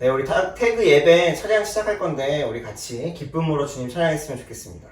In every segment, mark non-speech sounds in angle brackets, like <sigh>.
네, 우리 타- 태그 예배 찬양 시작할 건데 우리 같이 기쁨으로 주님 찬양했으면 좋겠습니다.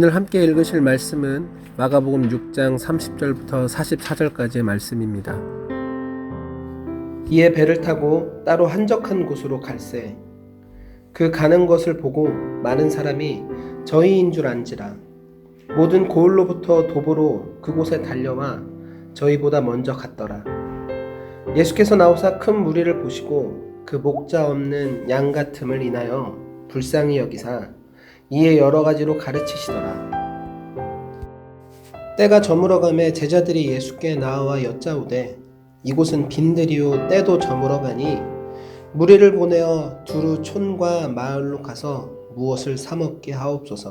오늘 함께 읽으실 말씀은 마가복음 6장 30절부터 44절까지의 말씀입니다. 이에 배를 타고 따로 한적한 곳으로 갈새 그 가는 것을 보고 많은 사람이 저희인 줄 안지라 모든 고을로부터 도보로 그곳에 달려와 저희보다 먼저 갔더라 예수께서 나오사 큰 무리를 보시고 그 목자 없는 양 같음을 인하여 불쌍히 여기사 이에 여러 가지로 가르치시더라. 때가 저물어감에 제자들이 예수께 나와 여짜오되 이곳은 빈들이요 때도 저물어가니 무리를 보내어 두루 촌과 마을로 가서 무엇을 사 먹게 하옵소서.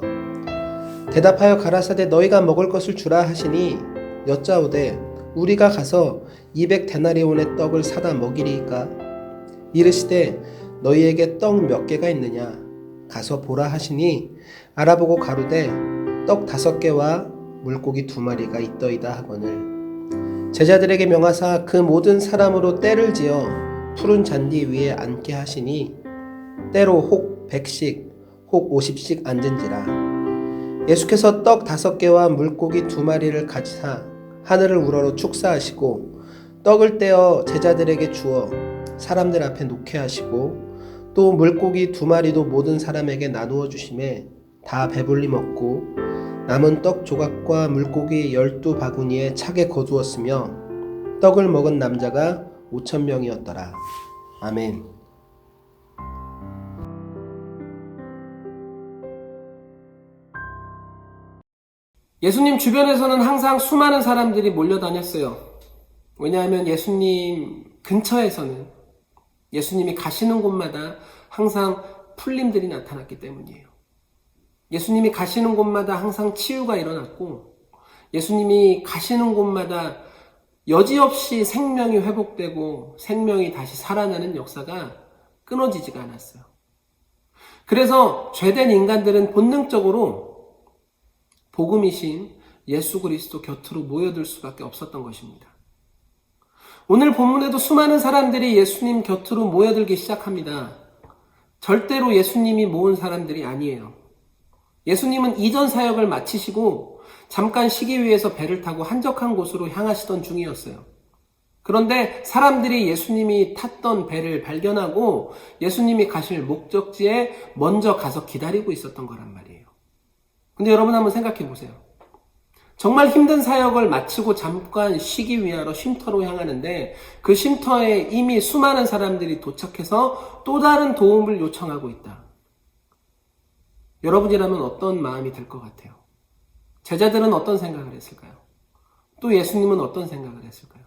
대답하여 가라사대 너희가 먹을 것을 주라 하시니 여짜오되 우리가 가서 200 데나리온의 떡을 사다 먹이리이까 이르시되 너희에게 떡 몇 개가 있느냐 가서 보라 하시니 알아보고 가로되 떡 다섯 개와 물고기 두 마리가 있더이다 하거늘. 제자들에게 명하사 그 모든 사람으로 때를 지어 푸른 잔디 위에 앉게 하시니 때로 혹 백씩 혹 오십씩 앉은지라. 예수께서 떡 다섯 개와 물고기 두 마리를 가지사 하늘을 우러러 축사하시고 떡을 떼어 제자들에게 주어 사람들 앞에 놓게 하시고 또 물고기 두 마리도 모든 사람에게 나누어 주심에 다 배불리 먹고 남은 떡 조각과 물고기 열두 바구니에 차게 거두었으며 떡을 먹은 남자가 오천 명이었더라. 아멘. 예수님 주변에서는 항상 수많은 사람들이 몰려다녔어요. 왜냐하면 예수님 근처에서는 예수님이 가시는 곳마다 항상 풀림들이 나타났기 때문이에요. 예수님이 가시는 곳마다 항상 치유가 일어났고 예수님이 가시는 곳마다 여지없이 생명이 회복되고 생명이 다시 살아나는 역사가 끊어지지가 않았어요. 그래서 죄된 인간들은 본능적으로 복음이신 예수 그리스도 곁으로 모여들 수밖에 없었던 것입니다. 오늘 본문에도 수많은 사람들이 예수님 곁으로 모여들기 시작합니다. 절대로 예수님이 모은 사람들이 아니에요. 예수님은 이전 사역을 마치시고 잠깐 쉬기 위해서 배를 타고 한적한 곳으로 향하시던 중이었어요. 그런데 사람들이 예수님이 탔던 배를 발견하고 예수님이 가실 목적지에 먼저 가서 기다리고 있었던 거란 말이에요. 근데 여러분 한번 생각해 보세요. 정말 힘든 사역을 마치고 잠깐 쉬기 위하러 쉼터로 향하는데 그 쉼터에 이미 수많은 사람들이 도착해서 또 다른 도움을 요청하고 있다. 여러분이라면 어떤 마음이 들 것 같아요? 제자들은 어떤 생각을 했을까요? 또 예수님은 어떤 생각을 했을까요?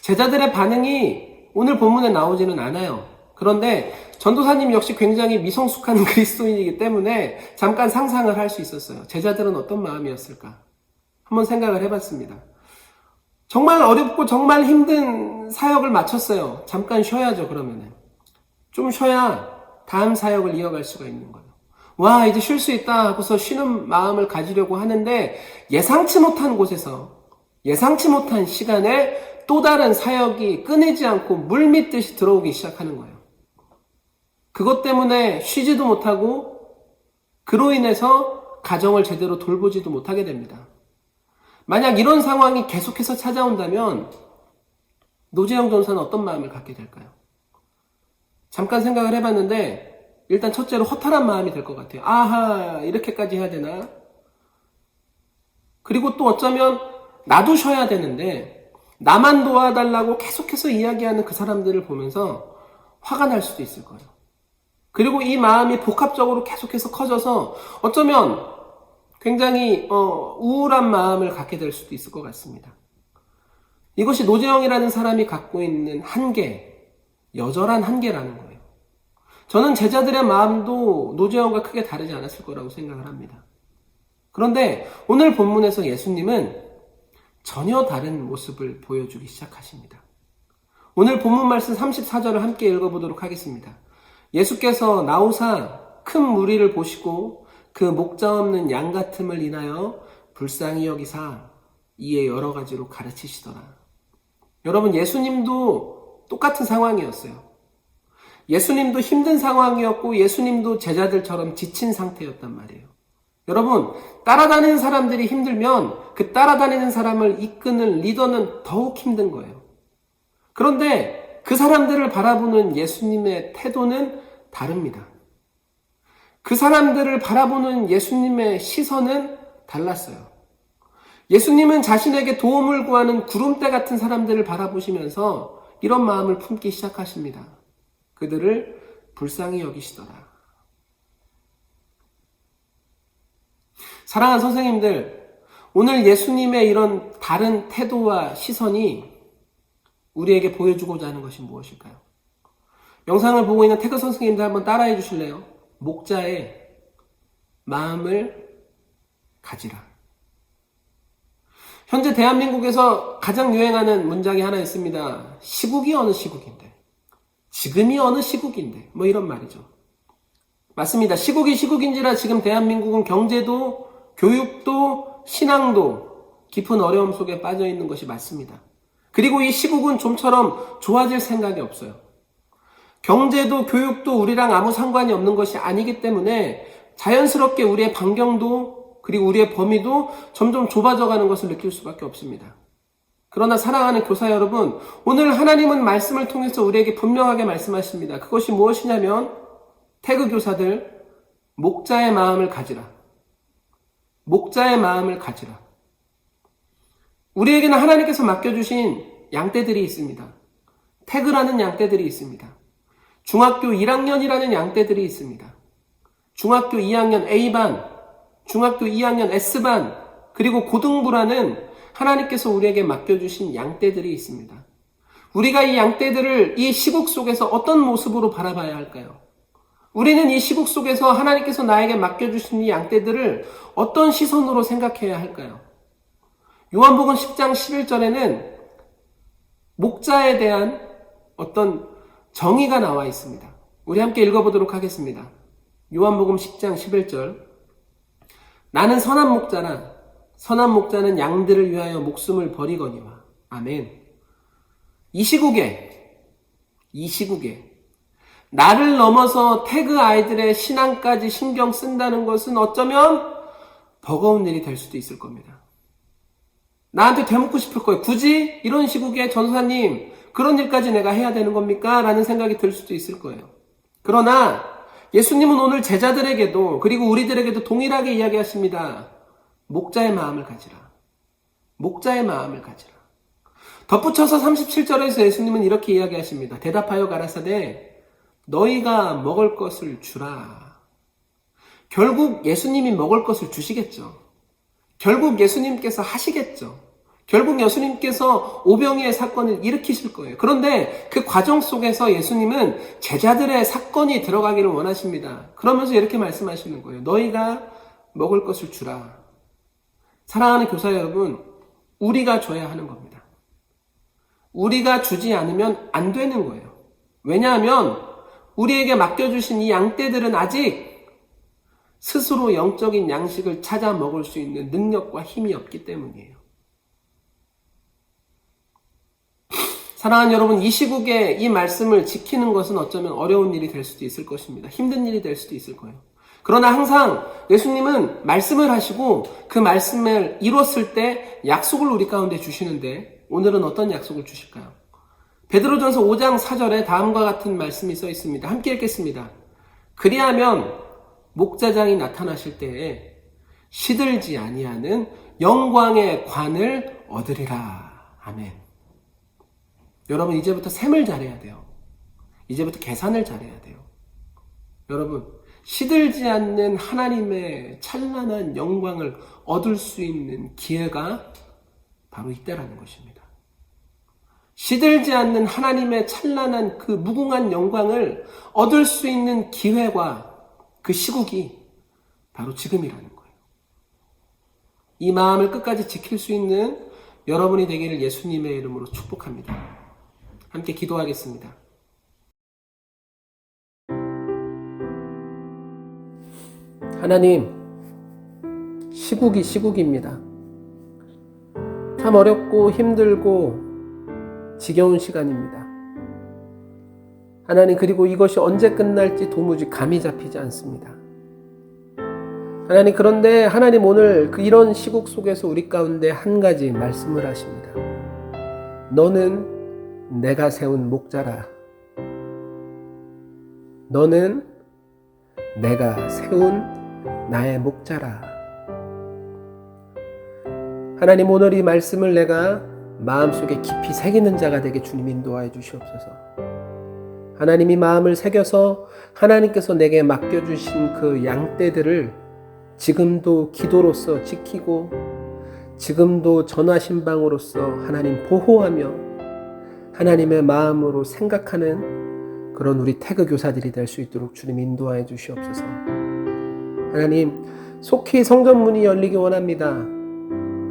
제자들의 반응이 오늘 본문에 나오지는 않아요. 그런데 전도사님 역시 굉장히 미성숙한 <laughs> 그리스도인이기 때문에 잠깐 상상을 할 수 있었어요. 제자들은 어떤 마음이었을까? 한번 생각을 해봤습니다. 정말 어렵고 정말 힘든 사역을 마쳤어요. 잠깐 쉬어야죠, 그러면은. 좀 쉬어야 다음 사역을 이어갈 수가 있는 거예요. 와, 이제 쉴 수 있다 하고서 쉬는 마음을 가지려고 하는데 예상치 못한 곳에서 예상치 못한 시간에 또 다른 사역이 끊이지 않고 물밀듯이 들어오기 시작하는 거예요. 그것 때문에 쉬지도 못하고 그로 인해서 가정을 제대로 돌보지도 못하게 됩니다. 만약 이런 상황이 계속해서 찾아온다면 노재영 전사는 어떤 마음을 갖게 될까요? 잠깐 생각을 해봤는데 일단 첫째로 허탈한 마음이 될 것 같아요. 아하 이렇게까지 해야 되나? 그리고 또 어쩌면 나도 쉬어야 되는데 나만 도와달라고 계속해서 이야기하는 그 사람들을 보면서 화가 날 수도 있을 거예요. 그리고 이 마음이 복합적으로 계속해서 커져서 어쩌면 굉장히 어, 우울한 마음을 갖게 될 수도 있을 것 같습니다. 이것이 노재영이라는 사람이 갖고 있는 한계, 여절한 한계라는 거예요. 저는 제자들의 마음도 노재영과 크게 다르지 않았을 거라고 생각을 합니다. 그런데 오늘 본문에서 예수님은 전혀 다른 모습을 보여주기 시작하십니다. 오늘 본문 말씀 34절을 함께 읽어보도록 하겠습니다. 예수께서 나오사 큰 무리를 보시고 그 목자 없는 양 같음을 인하여 불쌍히 여기사 이에 여러 가지로 가르치시더라. 여러분 예수님도 똑같은 상황이었어요. 예수님도 힘든 상황이었고 예수님도 제자들처럼 지친 상태였단 말이에요. 여러분 따라다니는 사람들이 힘들면 그 따라다니는 사람을 이끄는 리더는 더욱 힘든 거예요. 그런데 그 사람들을 바라보는 예수님의 태도는 다릅니다. 그 사람들을 바라보는 예수님의 시선은 달랐어요. 예수님은 자신에게 도움을 구하는 구름대 같은 사람들을 바라보시면서 이런 마음을 품기 시작하십니다. 그들을 불쌍히 여기시더라. 사랑하는 선생님들, 오늘 예수님의 이런 다른 태도와 시선이 우리에게 보여주고자 하는 것이 무엇일까요? 영상을 보고 있는 태그 선생님들 한번 따라해 주실래요? 목자의 마음을 가지라. 현재 대한민국에서 가장 유행하는 문장이 하나 있습니다. 시국이 어느 시국인데. 지금이 어느 시국인데. 뭐 이런 말이죠. 맞습니다. 시국이 시국인지라 지금 대한민국은 경제도, 교육도, 신앙도 깊은 어려움 속에 빠져 있는 것이 맞습니다. 그리고 이 시국은 좀처럼 좋아질 생각이 없어요. 경제도 교육도 우리랑 아무 상관이 없는 것이 아니기 때문에 자연스럽게 우리의 반경도 그리고 우리의 범위도 점점 좁아져 가는 것을 느낄 수밖에 없습니다. 그러나 사랑하는 교사 여러분, 오늘 하나님은 말씀을 통해서 우리에게 분명하게 말씀하십니다. 그것이 무엇이냐면 태그 교사들 목자의 마음을 가지라. 목자의 마음을 가지라. 우리에게는 하나님께서 맡겨주신 양떼들이 있습니다. 태그라는 양떼들이 있습니다. 중학교 1학년이라는 양떼들이 있습니다. 중학교 2학년 A반, 중학교 2학년 S반, 그리고 고등부라는 하나님께서 우리에게 맡겨주신 양떼들이 있습니다. 우리가 이 양떼들을 이 시국 속에서 어떤 모습으로 바라봐야 할까요? 우리는 이 시국 속에서 하나님께서 나에게 맡겨주신 이 양떼들을 어떤 시선으로 생각해야 할까요? 요한복음 10장 11절에는 목자에 대한 어떤 정의가 나와 있습니다. 우리 함께 읽어보도록 하겠습니다. 요한복음 10장 11절. 나는 선한 목자라. 선한 목자는 양들을 위하여 목숨을 버리거니와. 아멘. 이 시국에, 이 시국에, 나를 넘어서 태그 아이들의 신앙까지 신경 쓴다는 것은 어쩌면 버거운 일이 될 수도 있을 겁니다. 나한테 되묻고 싶을 거예요. 굳이 이런 시국에 전사님, 그런 일까지 내가 해야 되는 겁니까? 라는 생각이 들 수도 있을 거예요. 그러나 예수님은 오늘 제자들에게도 그리고 우리들에게도 동일하게 이야기하십니다. 목자의 마음을 가지라. 목자의 마음을 가지라. 덧붙여서 37절에서 예수님은 이렇게 이야기하십니다. 대답하여 가라사대 너희가 먹을 것을 주라. 결국 예수님이 먹을 것을 주시겠죠. 결국 예수님께서 하시겠죠. 결국 예수님께서 오병이의 사건을 일으키실 거예요. 그런데 그 과정 속에서 예수님은 제자들의 사건이 들어가기를 원하십니다. 그러면서 이렇게 말씀하시는 거예요. 너희가 먹을 것을 주라. 사랑하는 교사 여러분, 우리가 줘야 하는 겁니다. 우리가 주지 않으면 안 되는 거예요. 왜냐하면 우리에게 맡겨주신 이 양떼들은 아직 스스로 영적인 양식을 찾아 먹을 수 있는 능력과 힘이 없기 때문이에요. 사랑하는 여러분, 이 시국에 이 말씀을 지키는 것은 어쩌면 어려운 일이 될 수도 있을 것입니다. 힘든 일이 될 수도 있을 거예요. 그러나 항상 예수님은 말씀을 하시고 그 말씀을 이뤘을 때 약속을 우리 가운데 주시는데 오늘은 어떤 약속을 주실까요? 베드로전서 5장 4절에 다음과 같은 말씀이 써 있습니다. 함께 읽겠습니다. 그리하면 목자장이 나타나실 때에 시들지 아니하는 영광의 관을 얻으리라. 아멘. 여러분 이제부터 셈을 잘해야 돼요. 이제부터 계산을 잘해야 돼요. 여러분 시들지 않는 하나님의 찬란한 영광을 얻을 수 있는 기회가 바로 이때라는 것입니다. 시들지 않는 하나님의 찬란한 그 무궁한 영광을 얻을 수 있는 기회가 그 시국이 바로 지금이라는 거예요. 이 마음을 끝까지 지킬 수 있는 여러분이 되기를 예수님의 이름으로 축복합니다. 함께 기도하겠습니다. 하나님, 시국이 시국입니다. 참 어렵고 힘들고 지겨운 시간입니다. 하나님, 그리고 이것이 언제 끝날지 도무지 감이 잡히지 않습니다. 하나님, 그런데 하나님 오늘 그 이런 시국 속에서 우리 가운데 한 가지 말씀을 하십니다. 너는 내가 세운 목자라. 너는 내가 세운 나의 목자라. 하나님 오늘 이 말씀을 내가 마음속에 깊이 새기는 자가 되게 주님 인도하여 주시옵소서. 하나님이 마음을 새겨서 하나님께서 내게 맡겨주신 그 양떼들을 지금도 기도로서 지키고 지금도 전화신방으로서 하나님 보호하며 하나님의 마음으로 생각하는 그런 우리 태그 교사들이 될 수 있도록 주님 인도하여 주시옵소서. 하나님 속히 성전문이 열리기 원합니다.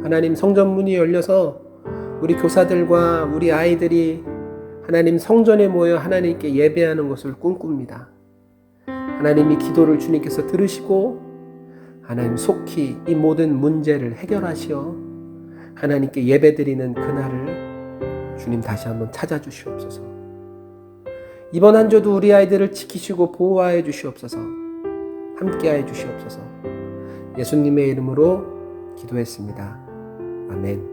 하나님 성전문이 열려서 우리 교사들과 우리 아이들이 하나님 성전에 모여 하나님께 예배하는 것을 꿈꿉니다. 하나님이 기도를 주님께서 들으시고 하나님 속히 이 모든 문제를 해결하시어 하나님께 예배드리는 그날을 주님 다시 한번 찾아주시옵소서. 이번 한 주도 우리 아이들을 지키시고 보호하여 주시옵소서. 함께하여 주시옵소서. 예수님의 이름으로 기도했습니다. 아멘.